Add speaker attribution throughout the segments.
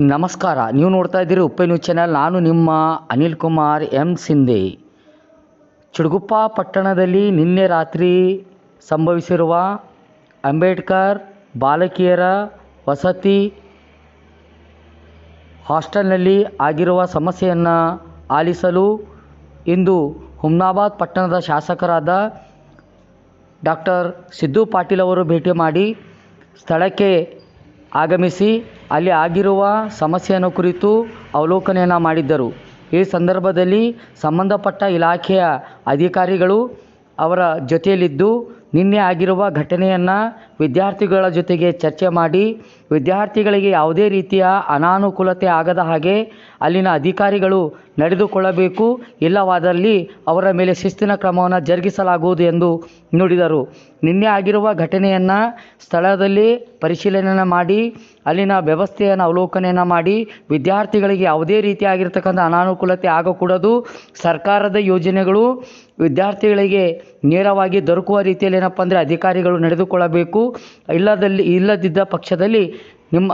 Speaker 1: ನಮಸ್ಕಾರ. ನೀವು ನೋಡ್ತಾ ಇದ್ದೀರಿ ಉಪ್ಪೆ ನ್ಯೂಸ್ ಚಾನೆಲ್. ನಾನು ನಿಮ್ಮ ಅನಿಲ್ ಕುಮಾರ್ ಎಂ ಸಿಂಧೆ. ಚುಡುಗುಪ್ಪ ಪಟ್ಟಣದಲ್ಲಿ ನಿನ್ನೆ ರಾತ್ರಿ ಸಂಭವಿಸಿರುವ ಅಂಬೇಡ್ಕರ್ ಬಾಲಕಿಯರ ವಸತಿ ಹಾಸ್ಟೆಲ್ನಲ್ಲಿ ಆಗಿರುವ ಸಮಸ್ಯೆಯನ್ನು ಆಲಿಸಲು ಇಂದು ಹುಮ್ನಾಬಾದ್ ಪಟ್ಟಣದ ಶಾಸಕರಾದ ಡಾಕ್ಟರ್ ಸಿದ್ದು ಪಾಟೀಲ್ ಅವರು ಭೇಟಿ ಮಾಡಿ ಸ್ಥಳಕ್ಕೆ ಆಗಮಿಸಿ ಅಲ್ಲಿ ಆಗಿರುವ ಸಮಸ್ಯೆಯನ್ನು ಕುರಿತು ಅವಲೋಕನೆಯನ್ನು ಮಾಡಿದ್ದರು. ಈ ಸಂದರ್ಭದಲ್ಲಿ ಸಂಬಂಧಪಟ್ಟ ಇಲಾಖೆಯ ಅಧಿಕಾರಿಗಳು ಅವರ ಜೊತೆಯಲ್ಲಿದ್ದು ನಿನ್ನೆ ಆಗಿರುವ ಘಟನೆಯನ್ನು ವಿದ್ಯಾರ್ಥಿಗಳ ಜೊತೆಗೆ ಚರ್ಚೆ ಮಾಡಿ ವಿದ್ಯಾರ್ಥಿಗಳಿಗೆ ಯಾವುದೇ ರೀತಿಯ ಅನಾನುಕೂಲತೆ ಆಗದ ಹಾಗೆ ಅಲ್ಲಿನ ಅಧಿಕಾರಿಗಳು ನಡೆದುಕೊಳ್ಳಬೇಕು. ಇಲ್ಲವಾದಲ್ಲಿ ಅವರ ಮೇಲೆ ಶಿಸ್ತಿನ ಕ್ರಮವನ್ನು ಜರುಗಿಸಲಾಗುವುದು ಎಂದು ನುಡಿದರು. ನಿನ್ನೆ ಆಗಿರುವ ಘಟನೆಯನ್ನು ಸ್ಥಳದಲ್ಲಿ ಪರಿಶೀಲನೆಯನ್ನು ಮಾಡಿ, ಅಲ್ಲಿನ ವ್ಯವಸ್ಥೆಯನ್ನು ಅವಲೋಕನೆಯನ್ನು ಮಾಡಿ, ವಿದ್ಯಾರ್ಥಿಗಳಿಗೆ ಯಾವುದೇ ರೀತಿಯಾಗಿರ್ತಕ್ಕಂಥ ಅನಾನುಕೂಲತೆ ಆಗಕೂಡದು. ಸರ್ಕಾರದ ಯೋಜನೆಗಳು ವಿದ್ಯಾರ್ಥಿಗಳಿಗೆ ನೇರವಾಗಿ ದೊರಕುವ ರೀತಿಯಲ್ಲಿ ಏನಪ್ಪ ಅಂದರೆ ಅಧಿಕಾರಿಗಳು ನಡೆದುಕೊಳ್ಳಬೇಕು. ಇಲ್ಲದಲ್ಲಿ ಇಲ್ಲದಿದ್ದ ಪಕ್ಷದಲ್ಲಿ ನಿಮ್ಮ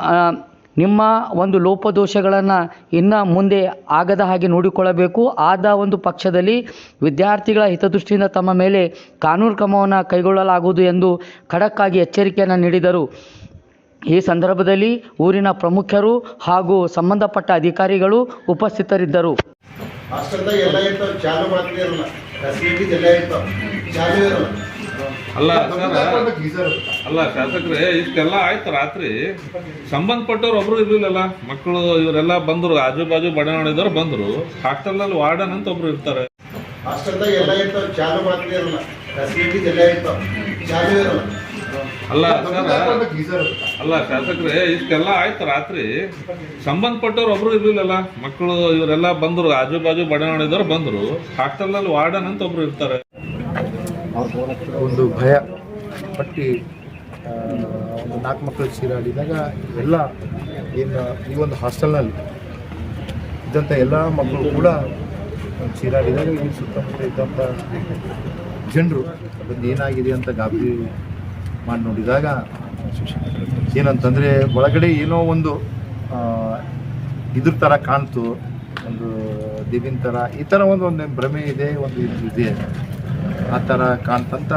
Speaker 1: ನಿಮ್ಮ ಒಂದು ಲೋಪದೋಷಗಳನ್ನು ಇನ್ನು ಮುಂದೆ ಆಗದ ಹಾಗೆ ನೋಡಿಕೊಳ್ಳಬೇಕು. ಆದ ಒಂದು ಪಕ್ಷದಲ್ಲಿ ವಿದ್ಯಾರ್ಥಿಗಳ ಹಿತದೃಷ್ಟಿಯಿಂದ ತಮ್ಮ ಮೇಲೆ ಕಾನೂನು ಕ್ರಮವನ್ನು ಕೈಗೊಳ್ಳಲಾಗುವುದು ಎಂದು ಖಡಕ್ಕಾಗಿ ಎಚ್ಚರಿಕೆಯನ್ನು ನೀಡಿದರು. ಈ ಸಂದರ್ಭದಲ್ಲಿ ಊರಿನ ಪ್ರಮುಖರು ಹಾಗೂ ಸಂಬಂಧಪಟ್ಟ ಅಧಿಕಾರಿಗಳು ಉಪಸ್ಥಿತರಿದ್ದರು.
Speaker 2: ಎಲ್ಲ
Speaker 3: ಅಲ್ಲ ಸರ್ ಅಲ್ಲ ಶಾಸಕರೇ ಇಷ್ಟೆಲ್ಲ ಆಯ್ತು ರಾತ್ರಿ. ಸಂಬಂಧಪಟ್ಟವ್ರು ಒಬ್ರು ಇರ್ಲಿಲ್ಲಲ್ಲ ಮಕ್ಕಳು ಇವರೆಲ್ಲ ಬಂದ್ರು ಆಜು ಬಾಜು ಬಡಾವಣೆದವ್ರು ಬಂದ್ರು ಹಾಸ್ಟೆಲ್ನಲ್ಲಿ ವಾರ್ಡನ್ ಅಂತ ಒಬ್ರು ಇರ್ತಾರೆ.
Speaker 2: ಹಾಸ್ಟೆಲ್ದಾಗ ಎಲ್ಲ ಇರ್ತಾವ ಚಾಲು ಮಾತ್ರ ಇರಲ್ಲ. ಫೆಸಿಲಿಟೀಸ್ ಎಲ್ಲ ಇರ್ತಾವ ಚಾಲು ಇರಲ್ಲ.
Speaker 3: ಅಲ್ಲ ಸರ್ ಅಲ್ಲ ಶಾಸಕರೇ ಇಷ್ಟೆಲ್ಲ ಆಯ್ತು ರಾತ್ರಿ. ಸಂಬಂಧಪಟ್ಟವ್ರು ಒಬ್ರು ಇರ್ಲಿಲ್ಲಲ್ಲ ಮಕ್ಕಳು ಇವರೆಲ್ಲ ಬಂದ್ರು ಆಜು ಬಾಜು ಬಡಾವಣೆದವ್ರು ಬಂದ್ರು ಹಾಸ್ಟೆಲ್ನಲ್ಲಿ ವಾರ್ಡನ್ ಅಂತ ಒಬ್ರು ಇರ್ತಾರೆ.
Speaker 4: ಒಂದು ಭಯ ಪಟ್ಟಿ ಒಂದು ನಾಲ್ಕು ಮಕ್ಕಳು ಚೀರಾಡಿದಾಗ ಎಲ್ಲ ಏನು ಈ ಒಂದು ಹಾಸ್ಟೆಲ್ನಲ್ಲಿ ಇದ್ದಂಥ ಎಲ್ಲ ಮಕ್ಕಳು ಕೂಡ ಚೀರಾಡಿದಾಗ ಈ ಸುತ್ತಮುತ್ತ ಇದ್ದಂಥ ಜನರು ಅದೊಂದು ಏನಾಗಿದೆ ಅಂತ ಗಾಬರಿ ಮಾಡಿ ನೋಡಿದಾಗ ಏನಂತಂದರೆ ಒಳಗಡೆ ಏನೋ ಒಂದು ಇದ್ರ ಥರ ಕಾಣ್ತು, ಒಂದು ದಿವಿನ ಥರ ಈ ಥರ ಒಂದು ಒಂದು ಭ್ರಮೆ ಇದೆ, ಒಂದು ಇದು ಇದೆ. ಆ ಥರ ಕಾಣ್ತಂತ